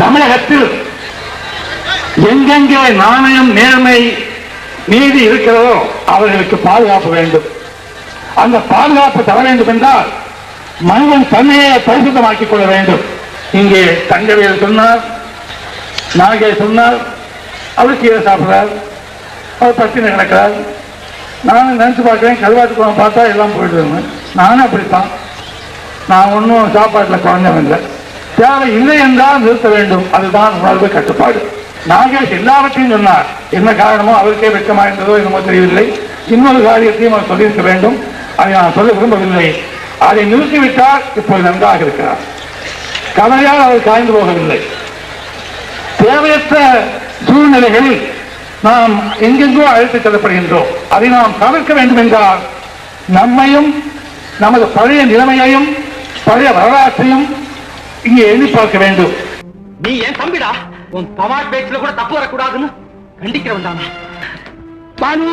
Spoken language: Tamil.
தமிழகத்தில் எங்கெங்கே நாணயம் நேர்மை நீதி இருக்கிறதோ அவர்களுக்கு பாதுகாப்பு வேண்டும். அந்த பாதுகாப்பு தர வேண்டும் என்றால் மனிதன் தன்னையே பரிசுத்தமாக்கிக் கொள்ள வேண்டும். இங்கே தங்கவியல் சொன்னார் நாகே சொன்னார் அவர் கீரை சாப்பிடுறார் அவர் பட்டினி கிடக்கிறார். நானும் நினைச்சு பார்க்குறேன் கல்வாட்டு குளம் பார்த்தா எல்லாம் போயிடுவேன் நானும் அப்படித்தான். நான் ஒன்றும் சாப்பாட்டில் குறைஞ்சவன் இல்லை. தேவை இல்லை என்றால் நிறுத்த வேண்டும். அதுதான் உணர்வு கட்டுப்பாடு. நாகேஷ் எல்லாவற்றையும் சொன்னார். என்ன காரணமோ அவருக்கே வெட்கமா இருந்ததோ என்னமோ தெரியவில்லை. இன்னொரு காரியத்தையும் அவர் சொல்லியிருக்க வேண்டும். அதை நான் சொல்ல விரும்பவில்லை. அதை நிறுத்திவிட்டால் இப்போது நன்றாக இருக்கிறார். கவலையால் அவர் காய்ந்து போகவில்லை. தேவையற்ற சூழ்நிலைகளில் நாம் எங்கெங்கோ அழைத்துச் செல்லப்படுகின்றோம். அதை நாம் தவிர்க்க வேண்டும் என்றால் நம்மையும் நமது பழைய நிலைமையையும் பழைய வரலாற்றையும் இங்கே எழுதி பார்க்க வேண்டும். நீ ஏன் தம்பிடா? உன் பவார் பேச்சுல கூட தப்பு வரக்கூடாதுன்னு கண்டிக்கிறவன் தானே? பானு!